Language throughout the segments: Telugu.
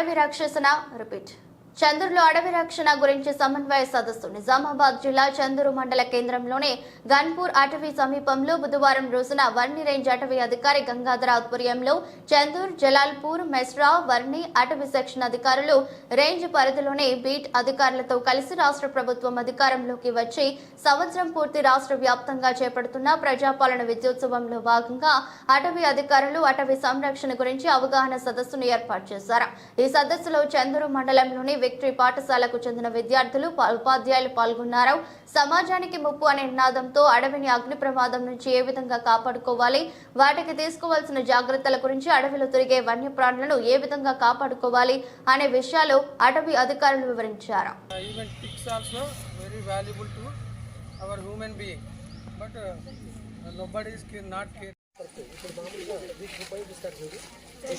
అడవి రక్షణ రిపీట్. చంద్రులో అడవి రక్షణ గురించి సమన్వయ సదస్సు. నిజామాబాద్ జిల్లా చందూరు మండల కేంద్రంలోని గన్పూర్ అటవీ సమీపంలో బుధవారం రోజున వర్ణి రేంజ్ అటవీ అధికారి గంగాధర ఆధ్వర్యంలో చందూర్ జలాల్పూర్ మెస్రా వర్ణి అటవీ సెక్షన్ అధికారులు రేంజ్ పరిధిలోని బీట్ అధికారులతో కలిసి రాష్ట్ర ప్రభుత్వం అధికారంలోకి వచ్చి సంవత్సరం పూర్తి రాష్ట్ర వ్యాప్తంగా చేపడుతున్న ప్రజాపాలన విద్యోత్సవంలో భాగంగా అటవీ అధికారులు అటవీ సంరక్షణ గురించి అవగాహన సదస్సును ఏర్పాటు చేశారు. ఈ సదస్సులో చందూరు మండలంలోని విక్టరీ పాఠశాలకు చెందిన విద్యార్థులు ఉపాధ్యాయులు పాల్గొన్నారు. సమాజానికి ముప్పు అనే నినాదంతో అడవిని అగ్ని ప్రమాదం నుంచి ఏ విధంగా కాపాడుకోవాలి? వాటికి తీసుకోవాల్సిన జాగ్రత్తల గురించి అడవిలో తిరిగే వన్యప్రాణులను ఏ విధంగా కాపాడుకోవాలి అనే విషయాలు అటవీ అధికారులు వివరించారు.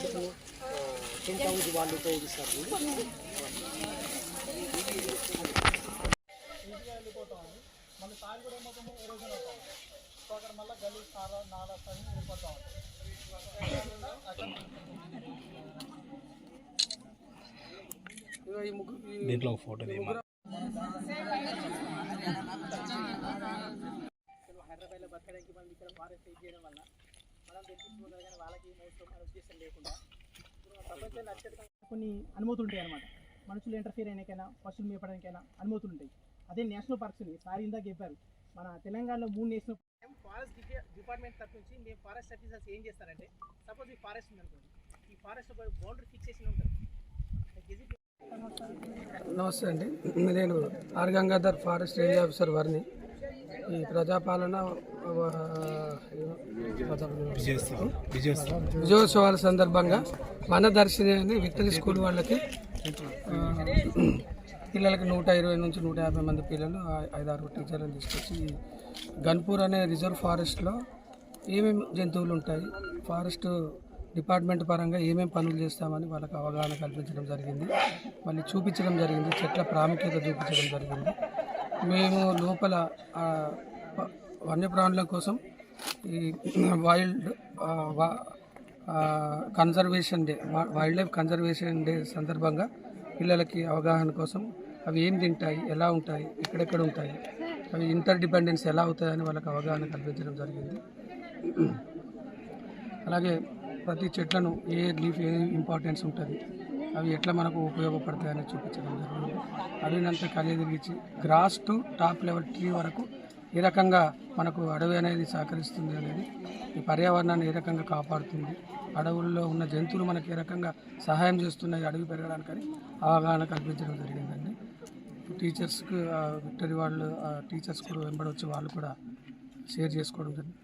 Uh, టెన్ హౌస్ వాళ్ళు ఉపయోగిస్తారు. చూడు ఇగో ఈ ముగ్గురు ఈ దీంట్లో ఒక ఫోటో హైదరాబాద్లో బతకడానికి మనం ఇక్కడ ఫారెస్ట్ చేయడం వల్ల మనం వాళ్ళకి అనే ఉద్దేశం లేకుండా కొన్ని అనుమతులు ఉంటాయి అనమాట మనుషులు ఇంటర్ఫీర్ అయినాకైనా పశువులు మేపడానికైనా అనుమతులు ఉంటాయి. అదే నేషనల్ పార్క్స్ ఉన్నాయి సార్ ఇందాక చెప్పారు. మన తెలంగాణలో మూడు నేషనల్ ఫారెస్ట్ డిపార్ట్మెంట్ తరఫు నుంచి మేము ఫారెస్ట్ ఆఫీసర్స్ ఏం చేస్తారంటే సపోజ్ ఈ ఫారెస్ట్ ఉంది అనుకోండి ఈ ఫారెస్ట్ బౌండరీ ఫిక్సేషన్ ఉంటుంది. నమస్తే అండి. నేను R Gangadhar forest range officer Varni. ఈ ప్రజాపాలన విజయోత్సవాల సందర్భంగా మన అని విక్టరీ స్కూల్ వాళ్ళకి పిల్లలకి నూట ఇరవై నుంచి నూట యాభై మంది పిల్లలు ఐదారు టీచర్లను తీసుకొచ్చి గన్పూర్ అనే రిజర్వ్ ఫారెస్ట్లో ఏమేమి జంతువులు ఉంటాయి ఫారెస్ట్ డిపార్ట్మెంట్ పరంగా ఏమేమి పనులు చేస్తామని వాళ్ళకి అవగాహన కల్పించడం జరిగింది. మళ్ళీ చూపించడం జరిగింది చెట్ల ప్రాముఖ్యత చూపించడం జరిగింది. మేము లోపల వన్యప్రాణుల కోసం ఈ వైల్డ్ వా- conservation day wildlife conservation day సందర్భంగా పిల్లలకి అవగాహన కోసం అవి ఏం తింటాయి ఎలా ఉంటాయి ఎక్కడెక్కడ ఉంటాయి అవి ఇంటర్ డిపెండెన్స్ ఎలా అవుతాయని వాళ్ళకి అవగాహన కల్పించడం జరిగింది. అలాగే ప్రతి చెట్లను ఏ లీఫ్ ఏ ఇంపార్టెన్స్ ఉంటుంది అవి ఎట్లా మనకు ఉపయోగపడతాయని చూపించడం జరిగింది. అడవినంతా కలియదిరిగించి grass to top level tree వరకు ఈ రకంగా మనకు అడవి అనేది సహకరిస్తుంది అనేది ఈ పర్యావరణాన్ని ఏ రకంగా కాపాడుతుంది అడవుల్లో ఉన్న జంతువులు మనకి ఏ రకంగా సహాయం చేస్తున్నాయి అడవి పెరగడానికని అవగాహన కల్పించడం జరిగిందండి. టీచర్స్కి విక్టరీ వాళ్ళు టీచర్స్ కూడా వెంబడి వాళ్ళు కూడా షేర్ చేసుకోవడం జరిగింది.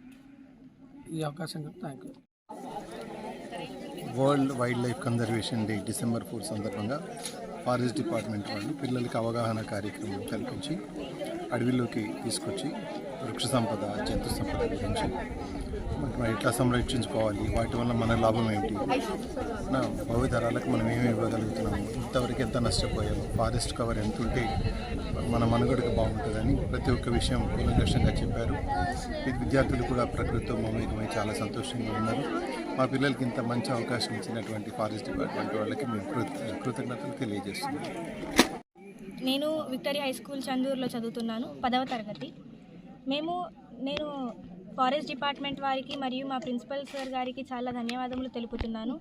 ఈ అవకాశం thank you. World wildlife conservation day December four సందర్భంగా ఫారెస్ట్ డిపార్ట్మెంట్ వాళ్ళు పిల్లలకి అవగాహన కార్యక్రమం కల్పించి అడవిలోకి తీసుకొచ్చి వృక్ష సంపద జంతు సంపద గురించి మనం ఎట్లా సంరక్షించుకోవాలి వాటి వల్ల మన లాభం ఏంటి? నా భవితరాలకు మనం ఏమి ఇవ్వగలుగుతున్నాము? ఇంతవరకు ఎంత నష్టపోయాము? ఫారెస్ట్ కవర్ ఎంత ఉంటే మన మనుగడకు బాగుంటుందని ప్రతి ఒక్క విషయం కూలంకషంగా చెప్పారు. ఈ విద్యార్థులు కూడా ప్రకృతితో మమేకమై చాలా సంతోషంగా ఉన్నారు. మా పిల్లలకి ఇంత మంచి అవకాశం ఇచ్చినటువంటి ఫారెస్ట్ డిపార్ట్మెంట్ వాళ్ళకి మేము కృతజ్ఞతలు తెలియజేస్తున్నాం. నేను విక్టరీ హై స్కూల్ చందూరులో చదువుతున్నాను పదవ తరగతి. మేము నేను ఫారెస్ట్ డిపార్ట్మెంట్ వారికి మరియు మా ప్రిన్సిపల్ సార్ గారికి చాలా ధన్యవాదములు తెలుపుతున్నాను.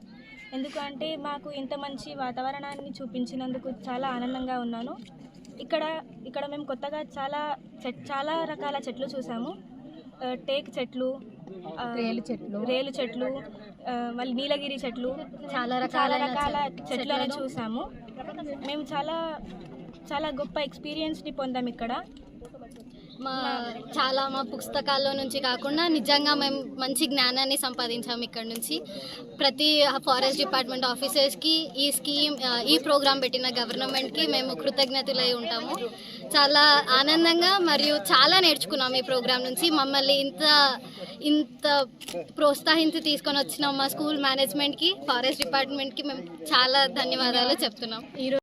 ఎందుకంటే మాకు ఇంత మంచి వాతావరణాన్ని చూపించినందుకు చాలా ఆనందంగా ఉన్నాను. ఇక్కడ ఇక్కడ మేము కొత్తగా చాలా చాలా రకాల చెట్లు చూసాము. టేక్ చెట్లు రేలు చెట్లు. రేలు చెట్లు మళ్ళీ నీలగిరి చెట్లు చాలా రకాల చెట్లను చెట్లను. చూసాము. మేము చాలా చాలా గొప్ప ఎక్స్పీరియన్స్ని పొందాం ఇక్కడ. మా చాలా మా పుస్తకాల్లో నుంచి కాకుండా నిజంగా మేము మంచి జ్ఞానాన్ని సంపాదించాము ఇక్కడ నుంచి. ప్రతి ఫారెస్ట్ డిపార్ట్మెంట్ ఆఫీసర్స్కి ఈ స్కీమ్ ఈ ప్రోగ్రాం పెట్టిన గవర్నమెంట్కి మేము కృతజ్ఞతలై ఉంటాము. చాలా ఆనందంగా మరియు చాలా నేర్చుకున్నాము ఈ ప్రోగ్రాం నుంచి. మమ్మల్ని ఇంత ఇంత ప్రోత్సహించి తీసుకొని వచ్చిన మా స్కూల్ మేనేజ్మెంట్కి ఫారెస్ట్ డిపార్ట్మెంట్కి మేము చాలా ధన్యవాదాలు చెప్తున్నాం. ఈరోజు